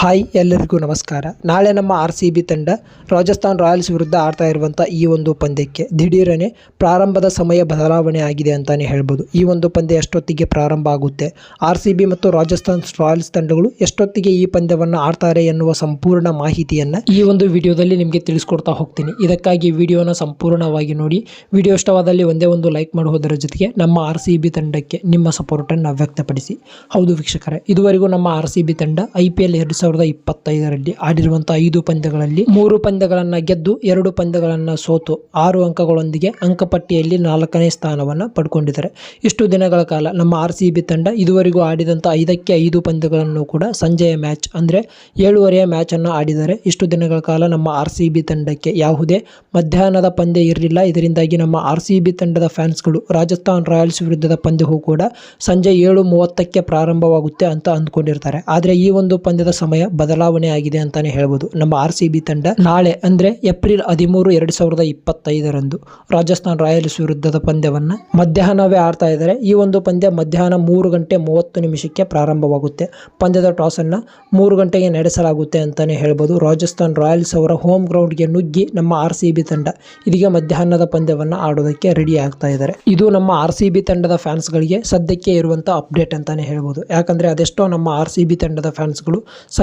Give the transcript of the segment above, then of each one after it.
Hi, ಎಲ್ಲರಿಗೂ ನಮಸ್ಕಾರ. ನಾಳೆ ನಮ್ಮ ಆರ್ ಸಿ ಬಿ ತಂಡ ರಾಜಸ್ಥಾನ್ ರಾಯಲ್ಸ್ ವಿರುದ್ಧ ಆಡ್ತಾ ಇರುವಂಥ ಈ ಒಂದು ಪಂದ್ಯಕ್ಕೆ ದಿಢೀರನೆ ಪ್ರಾರಂಭದ ಸಮಯ ಬದಲಾವಣೆ ಆಗಿದೆ ಅಂತಲೇ ಹೇಳ್ಬೋದು. ಈ ಒಂದು ಪಂದ್ಯ ಎಷ್ಟೊತ್ತಿಗೆ ಪ್ರಾರಂಭ ಆಗುತ್ತೆ? ಆರ್ ಸಿ ಬಿ ಮತ್ತು ರಾಜಸ್ಥಾನ್ ರಾಯಲ್ಸ್ ತಂಡಗಳು ಎಷ್ಟೊತ್ತಿಗೆ ಈ ಪಂದ್ಯವನ್ನು ಆಡ್ತಾರೆ ಎನ್ನುವ ಸಂಪೂರ್ಣ ಮಾಹಿತಿಯನ್ನು ಈ ಒಂದು ವಿಡಿಯೋದಲ್ಲಿ ನಿಮಗೆ ತಿಳಿಸ್ಕೊಡ್ತಾ ಹೋಗ್ತೀನಿ. ಇದಕ್ಕಾಗಿ ವಿಡಿಯೋನ ಸಂಪೂರ್ಣವಾಗಿ ನೋಡಿ. ವಿಡಿಯೋ ಇಷ್ಟವಾದಲ್ಲಿ ಒಂದೇ ಒಂದು ಲೈಕ್ ಮಾಡುವುದರ ಜೊತೆಗೆ ನಮ್ಮ ಆರ್ ಸಿ ಬಿ ತಂಡಕ್ಕೆ ನಿಮ್ಮ ಸಪೋರ್ಟನ್ನು ವ್ಯಕ್ತಪಡಿಸಿ. ಹೌದು ವೀಕ್ಷಕರೇ, ಇದುವರೆಗೂ ನಮ್ಮ ಆರ್ ಸಿ ಬಿ ತಂಡ ಐ ಪಿ ಎಲ್ ಎರಡು ಇಪ್ಪತ್ತೈದರಲ್ಲಿ ಆಡಿರುವಂತಹ ಐದು ಪಂದ್ಯಗಳಲ್ಲಿ ಮೂರು ಪಂದ್ಯಗಳನ್ನ ಗೆದ್ದು ಎರಡು ಪಂದ್ಯಗಳನ್ನ ಸೋತು ಆರು ಅಂಕಗಳೊಂದಿಗೆ ಅಂಕಪಟ್ಟಿಯಲ್ಲಿ ನಾಲ್ಕನೇ ಸ್ಥಾನವನ್ನು ಪಡ್ಕೊಂಡಿದ್ದಾರೆ. ಇಷ್ಟು ದಿನಗಳ ಕಾಲ ನಮ್ಮ ಆರ್ ಸಿ ಬಿ ತಂಡ ಇದುವರೆಗೂ ಆಡಿದಂಥ ಐದಕ್ಕೆ ಐದು ಪಂದ್ಯಗಳನ್ನು ಕೂಡ ಸಂಜೆಯ ಮ್ಯಾಚ್ ಅಂದರೆ ಏಳುವರೆಯ ಮ್ಯಾಚನ್ನು ಆಡಿದ್ದಾರೆ. ಇಷ್ಟು ದಿನಗಳ ಕಾಲ ನಮ್ಮ ಆರ್ ಸಿ ಬಿ ತಂಡಕ್ಕೆ ಯಾವುದೇ ಮಧ್ಯಾಹ್ನದ ಪಂದ್ಯ ಇರಲಿಲ್ಲ. ಇದರಿಂದಾಗಿ ನಮ್ಮ ಆರ್ ಸಿ ಬಿ ತಂಡದ ಫ್ಯಾನ್ಸ್ಗಳು ರಾಜಸ್ಥಾನ್ ರಾಯಲ್ಸ್ ವಿರುದ್ಧದ ಪಂದ್ಯವೂ ಕೂಡ ಸಂಜೆ ಏಳು ಮೂವತ್ತಕ್ಕೆ ಪ್ರಾರಂಭವಾಗುತ್ತೆ ಅಂತ ಅಂದ್ಕೊಂಡಿರ್ತಾರೆ. ಆದರೆ ಈ ಒಂದು ಪಂದ್ಯದ ಸಮಯ ಬದಲಾವಣೆ ಆಗಿದೆ ಅಂತಾನೆ ಹೇಳ್ಬೋದು. ನಮ್ಮ ಆರ್ ಸಿ ಬಿ ತಂಡ ನಾಳೆ, ಅಂದ್ರೆ ಏಪ್ರಿಲ್ ಹದಿಮೂರು, ಎರಡ್ ಸಾವಿರದ ಇಪ್ಪತ್ತೈದರಂದು ರಾಜಸ್ಥಾನ್ ರಾಯಲ್ಸ್ ವಿರುದ್ಧದ ಪಂದ್ಯವನ್ನ ಮಧ್ಯಾಹ್ನವೇ ಆಡ್ತಾ ಇದ್ದಾರೆ. ಈ ಒಂದು ಪಂದ್ಯ ಮಧ್ಯಾಹ್ನ ಮೂರು ಗಂಟೆ ಮೂವತ್ತು ನಿಮಿಷಕ್ಕೆ ಪ್ರಾರಂಭವಾಗುತ್ತೆ. ಪಂದ್ಯದ ಟಾಸ್ ಅನ್ನ ಮೂರು ಗಂಟೆಗೆ ನಡೆಸಲಾಗುತ್ತೆ ಅಂತಾನೆ ಹೇಳ್ಬೋದು. ರಾಜಸ್ಥಾನ್ ರಾಯಲ್ಸ್ ಅವರ ಹೋಮ್ ಗ್ರೌಂಡ್ಗೆ ನುಗ್ಗಿ ನಮ್ಮ ಆರ್ ಸಿ ಬಿ ತಂಡ ಇದೀಗ ಮಧ್ಯಾಹ್ನದ ಪಂದ್ಯವನ್ನ ಆಡೋದಕ್ಕೆ ರೆಡಿ ಆಗ್ತಾ ಇದ್ದಾರೆ. ಇದು ನಮ್ಮ ಆರ್ ಸಿ ಬಿ ತಂಡದ ಫ್ಯಾನ್ಸ್ಗಳಿಗೆ ಸದ್ಯಕ್ಕೆ ಇರುವಂತಹ ಅಪ್ಡೇಟ್ ಅಂತಾನೆ ಹೇಳ್ಬೋದು. ಯಾಕಂದ್ರೆ ಅದೆಷ್ಟೋ ನಮ್ಮ ಆರ್ ಸಿ ಬಿ ತಂಡದ ಫ್ಯಾನ್ಸ್ಗಳು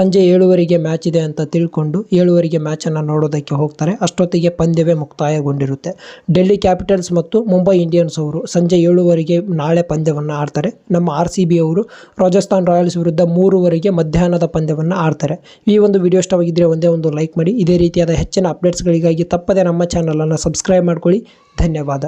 ಸಂಜೆ ಏಳುವರೆಗೆ ಮ್ಯಾಚ್ ಇದೆ ಅಂತ ತಿಳ್ಕೊಂಡು ಏಳುವರೆಗೆ ಮ್ಯಾಚನ್ನು ನೋಡೋದಕ್ಕೆ ಹೋಗ್ತಾರೆ. ಅಷ್ಟೊತ್ತಿಗೆ ಪಂದ್ಯವೇ ಮುಕ್ತಾಯಗೊಂಡಿರುತ್ತೆ. ಡೆಲ್ಲಿ ಕ್ಯಾಪಿಟಲ್ಸ್ ಮತ್ತು ಮುಂಬೈ ಇಂಡಿಯನ್ಸ್ ಅವರು ಸಂಜೆ ಏಳುವರೆಗೆ ನಾಳೆ ಪಂದ್ಯವನ್ನು ಆಡ್ತಾರೆ. ನಮ್ಮ ಆರ್ ಸಿ ಬಿ ಅವರು ರಾಜಸ್ಥಾನ್ ರಾಯಲ್ಸ್ ವಿರುದ್ಧ ಮೂರುವರೆಗೆ ಮಧ್ಯಾಹ್ನದ ಪಂದ್ಯವನ್ನು ಆಡ್ತಾರೆ. ಈ ಒಂದು ವಿಡಿಯೋ ಇಷ್ಟವಾಗಿದ್ದರೆ ಒಂದೇ ಒಂದು ಲೈಕ್ ಮಾಡಿ. ಇದೇ ರೀತಿಯಾದ ಹೆಚ್ಚಿನ ಅಪ್ಡೇಟ್ಸ್ಗಳಿಗಾಗಿ ತಪ್ಪದೆ ನಮ್ಮ ಚಾನಲನ್ನು ಸಬ್ಸ್ಕ್ರೈಬ್ ಮಾಡ್ಕೊಳ್ಳಿ. ಧನ್ಯವಾದ.